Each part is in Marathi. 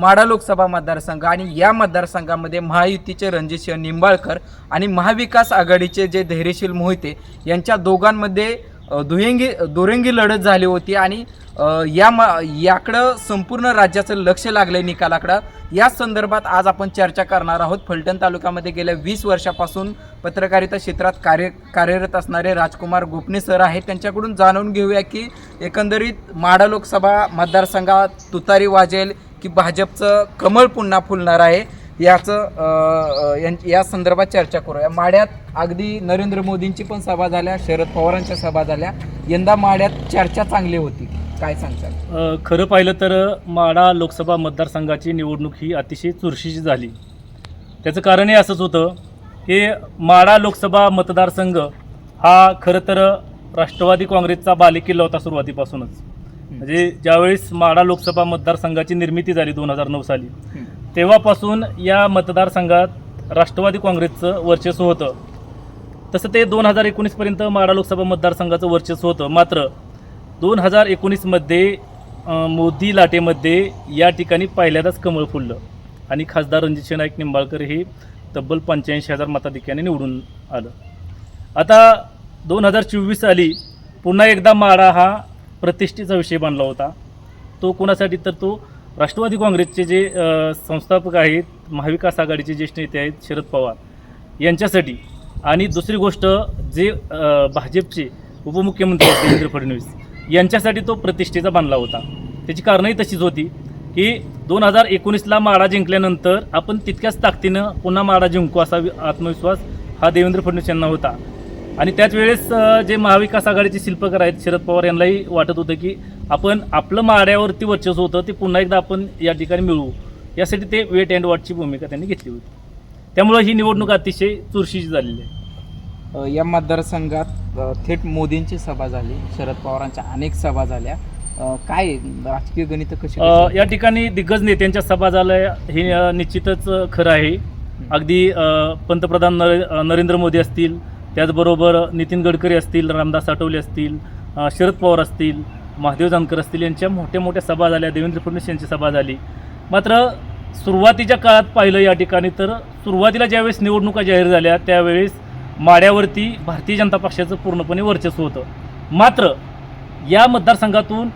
माडा लोकसभा मतदारसंघ आणि या मतदारसंघामध्ये महायुतीचे रणजितसिंह निंबाळकर आणि महाविकास आघाडीचे जे धैर्यशील मोहिते यांच्या दोघांमध्ये दुहेंगी दुरंगी लढत झाली होती आणि या म याकडं संपूर्ण राज्याचं लक्ष लागलं निकालाकडं. या संदर्भात आज आपण चर्चा करणार आहोत. फलटण तालुक्यामध्ये गेल्या वीस वर्षापासून पत्रकारिता क्षेत्रात कार्य कार्यरत असणारे राजकुमार गोपणे सर आहेत. त्यांच्याकडून जाणून घेऊया की एकंदरीत माडा लोकसभा मतदारसंघात तुतारी वाजेल की भाजपचं कमळ पुन्हा फुलणार आहे याचं यां- या संदर्भात चर्चा करूया. माड्यात अगदी नरेंद्र मोदींची पण सभा झाल्या शरद पवारांच्या सभा झाल्या. यंदा माड्यात चर्चा चांगली होती. काय सांगतात खरं पाहिलं तर माडा लोकसभा मतदारसंघाची निवडणूक ही अतिशय चुरशीची झाली. त्याचं कारणही असंच होतं की माडा लोकसभा मतदारसंघ हा खरं तर राष्ट्रवादी काँग्रेसचा बालेकिल्ला होता सुरुवातीपासूनच. म्हणजे ज्यावेळेस माडा लोकसभा मतदारसंघाची निर्मिती झाली दोन हजार नऊ साली. तेव्हापासून या मतदारसंघात राष्ट्रवादी काँग्रेसचं वर्चस्व होतं. तसं ते दोन हजार एकोणीसपर्यंत माडा लोकसभा मतदारसंघाचं वर्चस्व होतं. मात्र दोन हजार एकोणीसमध्ये मोदी लाटेमध्ये या ठिकाणी पहिल्यांदाच कमळ फुललं. आणि खासदार रणजित नाईक निंबाळकर हे तब्बल पंच्याऐंशी हजार मताधिक्याने निवडून आलं. आता दोन हजार चोवीस साली पुन्हा एकदा माडा हा प्रतिष्ठेचा विषय बनला होता. तो कोणासाठी? तर तो राष्ट्रवादी काँग्रेसचे जे संस्थापक आहेत महाविकास आघाडीचे ज्येष्ठ नेते आहेत शरद पवार यांच्यासाठी. आणि दुसरी गोष्ट जे भाजपचे उपमुख्यमंत्री देवेंद्र फडणवीस यांच्यासाठी तो प्रतिष्ठेचा बांधला होता. त्याची कारणही तशीच होती की दोन हजार एकोणीसला माळा जिंकल्यानंतर आपण तितक्याच ताकदीनं पुन्हा माडा जिंकू असा आत्मविश्वास हा देवेंद्र फडणवीस यांना होता. आणि त्याच वेळेस जे महाविकास आघाडीचे शिल्पकार आहेत शरद पवार यांनाही वाटत होतं की आपण आपलं माड्यावरती वर्चस्व होतं ते पुन्हा एकदा आपण या ठिकाणी मिळवू. यासाठी ते वेट अँड वॉचची भूमिका त्यांनी घेतली होती. त्यामुळं ही निवडणूक अतिशय चुरशीची झालेली आहे. या मतदारसंघात थेट मोदींची सभा झाली शरद पवारांच्या अनेक सभा झाल्या. काय राजकीय गणित कशी या ठिकाणी दिग्गज नेत्यांच्या सभा झाल्या हे निश्चितच खरं आहे. अगदी पंतप्रधान नरेंद्र मोदी असतील त्याचबरोबर नितीन गडकरी असतील रामदास आठवले असतील शरद पवार असतील महादेव जानकर असतील यांच्या मोठ्या मोठ्या सभा झाल्या देवेंद्र फडणवीस यांची सभा झाली. मात्र सुरुवातीच्या काळात पाहिलं या ठिकाणी तर सुरुवातीला ज्यावेळेस निवडणुका जाहीर झाल्या त्यावेळेस माड्यावरती भारतीय जनता पक्षाचं पूर्णपणे वर्चस्व होतं. मात्र या मतदारसंघातून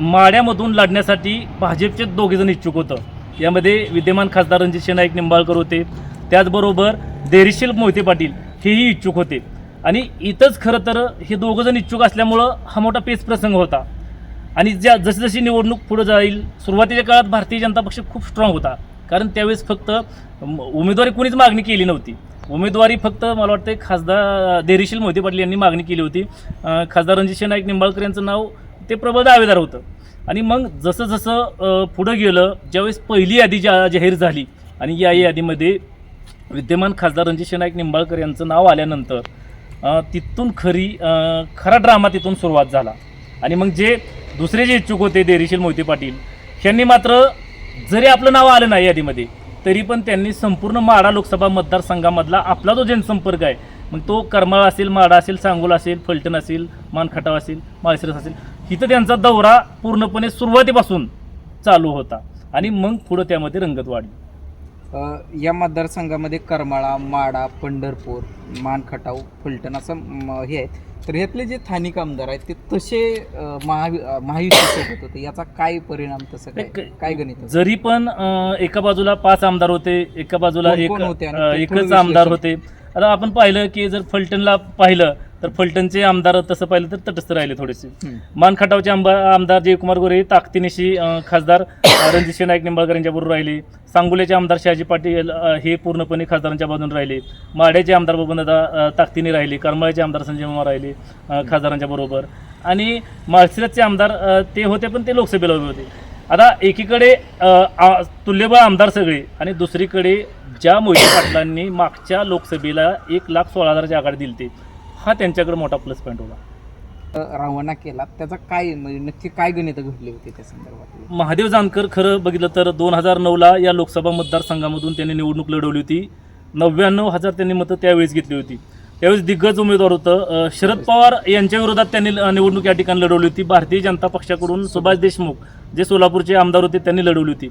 माड्यामधून लढण्यासाठी भाजपचे दोघेजण इच्छुक होतं. यामध्ये विद्यमान खासदार रणजित नाईक निंबाळकर होते. त्याचबरोबर देरीशील मोहिते पाटील हेही इच्छुक होते. आणि इथंच खरं तर हे दोघंजण इच्छुक असल्यामुळं हा मोठा पेच प्रसंग होता. आणि ज्या जशी जशी निवडणूक पुढे जाईल सुरुवातीच्या काळात भारतीय जनता पक्ष खूप स्ट्रॉंग होता. कारण त्यावेळेस फक्त उमेदवारी कोणीच मागणी केली नव्हती. उमेदवारी फक्त मला वाटतं खासदार देरीशील मोहिते पाटील यांनी मागणी केली होती. खासदार रणजित नाईक निंबाळकर यांचं नाव ते प्रबळ दावेदार होतं. आणि मग जसं जसं पुढं गेलं ज्यावेळेस पहिली यादी जा जाहीर झाली आणि या यादीमध्ये विद्यमान खासदार रणजित नाईक निंबाळकर यांचं नाव आल्यानंतर तिथून खरी खरा ड्रामा तिथून सुरुवात झाला. आणि मग जे दुसरे जे इच्छुक होते देरीशील मोहिते पाटील यांनी मात्र जरी आपलं नाव आलं नाही यादीमध्ये तरी पण त्यांनी संपूर्ण माडा लोकसभा मतदारसंघामधला आपला जो जनसंपर्क आहे मग तो करमाळ असेल माडा असेल सांगोला असेल फलटण असेल मानखटाव असेल माळशिरस असेल इथं त्यांचा दौरा पूर्णपणे सुरुवातीपासून चालू होता. आणि मग पुढं त्यामध्ये रंगत वाढली. या मतदारसंघामध्ये करमाळा माडा पंढरपूर मानखटाव फलटण असं हे आहेत तर ह्यातले जे स्थानिक आमदार आहेत ते तसे महावि महायुतीसोबत होते याचा काय परिणाम तसं काय काय गणित होतं? जरी पण एका बाजूला पाच आमदार होते एका बाजूला एक होते एकच आमदार. होते आता आपण पाहिलं की जर फलटणला पाहिलं तर फलटणचे आमदार तसं पाहिलं तर तटस्थ राहिले थोडेसे. मानखटावचे आमदार आमदार जयकुमार गोरे ताकदीनिशी अं, खासदार अं, रणजित नाईक निंबाळकर यांच्याबरोबर राहिले. सांगोल्याचे आमदार शहाजी पाटील हे पूर्णपणे खासदारांच्या बाजून राहिले. माड्याचे आमदार बबनदादा ताकदीने राहिले. करमाळ्याचे आमदार संजय मामा राहिले खासदारांच्या बरोबर. आणि माळशिरसचे आमदार ते होते पण ते लोकसभेला उभे होते. आता एकीकडे तुल्यबळ आमदार सगळे आणि दुसरीकडे ज्या मोहिते पाटलांनी मागच्या लोकसभेला एक लाख सोळा हजाराची आघाडी दिली ते हा त्यांच्याकडे मोठा प्लस पॉईंट होता. अ, रवाना केला. त्याचा काय म्हणजे नक्की काय गणित घडली होती त्या संदर्भात महादेव जानकर खरं बघितलं तर दोन हजार नऊला या लोकसभा मतदारसंघामधून त्यांनी निवडणूक लढवली होती. नव्याण्णव हजार त्यांनी मतं त्यावेळेस घेतली होती. त्यावेळेस दिग्गज उमेदवार होतं शरद पवार यांच्या विरोधात त्यांनी निवडणूक या ठिकाणी लढवली होती. भारतीय जनता पक्षाकडून सुभाष देशमुख जे सोलापूरचे आमदार होते त्यांनी लढवली होती.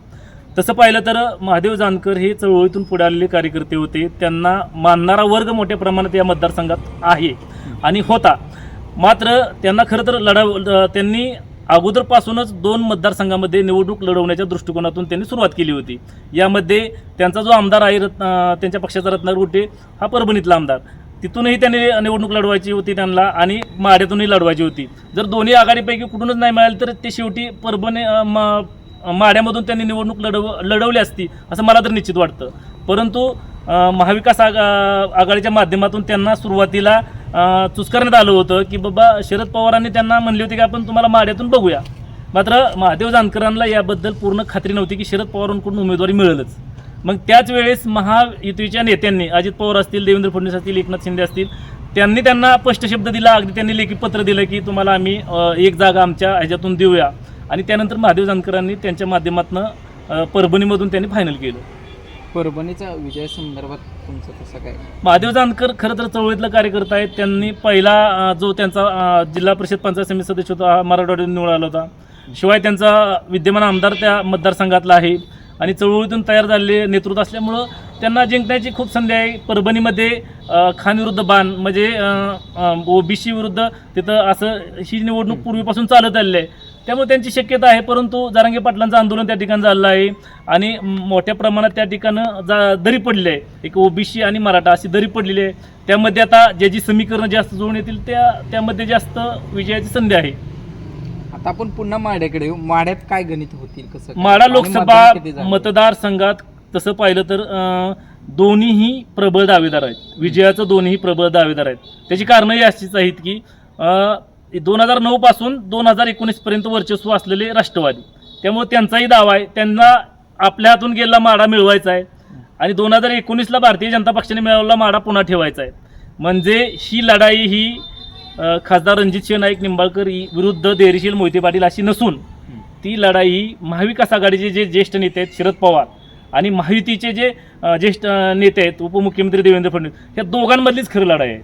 तसं पाहिलं तर महादेव जानकर हे चळवळीतून पुढे आलेले कार्यकर्ते होते. त्यांना मानणारा वर्ग मोठ्या प्रमाणात या मतदारसंघात आहे आणि होता. मात्र त्यांना खरं तर लढा त्यांनी अगोदरपासूनच दोन मतदारसंघामध्ये निवडणूक लढवण्याच्या दृष्टिकोनातून त्यांनी सुरुवात केली होती. यामध्ये त्यांचा जो आमदार आहे रत्न त्यांच्या पक्षाचा रत्नागिरी गुट्टे हा परभणीतला आमदार. तिथूनही त्यांनी निवडणूक लढवायची होती त्यांना आणि माड्यातूनही लढवायची होती. जर दोन्ही आघाडीपैकी कुठूनच नाही मिळालं तर ते शेवटी परभणी म- माड्यामधून त्यांनी निवडणूक लढव लढवली असती असं मला तर निश्चित वाटतं. परंतु महाविकास आघा आघाडीच्या माध्यमातून त्यांना सुरुवातीला चुस्करण्यात आलं होतं की बाबा शरद पवारांनी त्यांना म्हणले होते की आपण तुम्हाला माड्यातून बघूया. मात्र महादेव जानकरांना याबद्दल पूर्ण खात्री नव्हती की शरद पवारांकडून उमेदवारी मिळेलच. मग त्याच वेळेस महायुतीच्या नेत्यांनी अजित पवार असतील देवेंद्र फडणवीस असतील एकनाथ शिंदे असतील त्यांनी त्यांना स्पष्ट शब्द दिला. अगदी त्यांनी लेखी पत्र दिलं की तुम्हाला आम्ही एक जागा आमच्या ह्याच्यातून देऊया. आणि त्यानंतर महादेव जानकरांनी त्यांच्या माध्यमातून परभणीमधून त्यांनी फायनल केलं. परभणीच्या विजय संदर्भात तुमचं कसं काय? महादेव जानकर खरं तर चळवळीतला कार्यकर्ता आहे त्यांनी पहिला जो त्यांचा जिल्हा परिषद पंचायत समिती सदस्य होता हा मराठवाड्यातून निवडून आला होता. शिवाय त्यांचा विद्यमान आमदार त्या मतदारसंघातला आहे आणि चळवळीतून तयार झालेले नेतृत्व असल्यामुळं त्यांना जिंकण्याची खूप संधी आहे. परभणीमध्ये अ, खान विरुद्ध बाण म्हणजे ओबीसी विरुद्ध तिथं असं ही निवडणूक पूर्वीपासून चालत आलेली आहे. त्यामुळे त्यांची शक्यता आहे परंतु जारांगे पाटलांचं आंदोलन त्या ठिकाणी झालेलं आहे. आणि मोठ्या प्रमाणात त्या ठिकाणं जा दरी पडली आहे. एक ओबीसी आणि मराठा अशी दरी पडलेली आहे. त्यामध्ये आता जे जी समीकरणं जास्त जुळून येतील त्या त्यामध्ये जास्त विजयाची संधी आहे. आता आपण पुन्हा माड्याकडे येऊ. माड्यात काय गणित होतील कसं? माडा लोकसभा झालं? मतदारसंघात तसं पाहिलं तर दोन्हीही प्रबळ दावेदार आहेत. विजयाचं दोन्ही प्रबळ दावेदार आहेत. त्याची कारणंही अशीच आहेत की दोन हजार नऊ पासून दोन हजार एकोणीस पर्यंत वर्चस्व असलेले राष्ट्रवादी. त्यामुळे त्यांचाही दावा आहे. त्यांना आपल्या हातून गेलेला माडा मिळवायचा आहे. आणि दोन हजार एकोणीसला भारतीय जनता पक्षाने मिळवलेला माडा पुन्हा ठेवायचा आहे. म्हणजे ही लढाई ही खासदार खासदार रणजितसिंह नाईक निंबाळकर विरुद्ध देरीशील मोहिते पाटील अशी नसून ती लढाई ही महाविकास आघाडीचे जे ज्येष्ठ नेते आहेत शरद पवार आणि महायुतीचे जे ज्येष्ठ नेते आहेत उपमुख्यमंत्री देवेंद्र फडणवीस या दोघांमधलीच खरी लढाई आहे.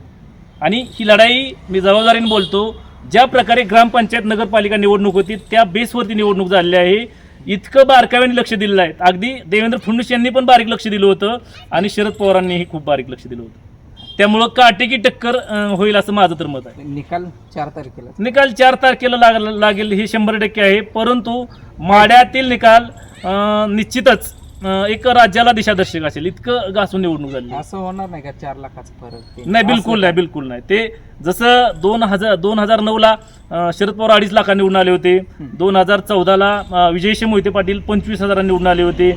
आणि ही लढाई मी जबाबदारीने बोलतो ज्या प्रकारे ग्रामपंचायत नगरपालिका निवडणूक होती त्या बेसवरती निवडणूक झालेली आहे. इतकं बारकाव्याने लक्ष दिलेलं आहे. अगदी देवेंद्र फडणवीस यांनी पण बारीक लक्ष दिलं होतं आणि शरद पवारांनीही खूप बारीक लक्ष दिलं होतं. त्यामुळं काटेकी टक्कर होईल असं माझं तर मत आहे. निकाल चार तारखेला. निकाल चार तारखेला लाग लागेल हे शंभर टक्के आहे. परंतु माड्यातील निकाल निश्चितच एक राज्याला दिशादर्शक असेल. इतकं घासून निवडणूक झाली. असं होणार नाही का चार लाखाचा फरक? नाही बिलकुल नाही बिलकुल नाही. ते जसं दोन हजार दोन हजार नऊला अं, शरद पवार अडीच लाखा निवडून आले होते. दोन हजार चौदाला विजयशी मोहिते पाटील पंचवीस हजारांनी निवडून आले होते.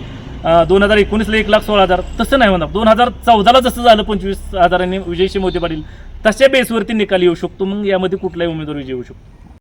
दोन हजार एकोणीसला एक लाख सोळा हजार. तसं नाही होणार. दोन हजार चौदाला जसं झालं पंचवीस हजारांनी विजयशी मोहिते पाटील तशा बेसवरती निकाल येऊ शकतो. मग यामध्ये कुठलाही उमेदवार विजय येऊ शकतो.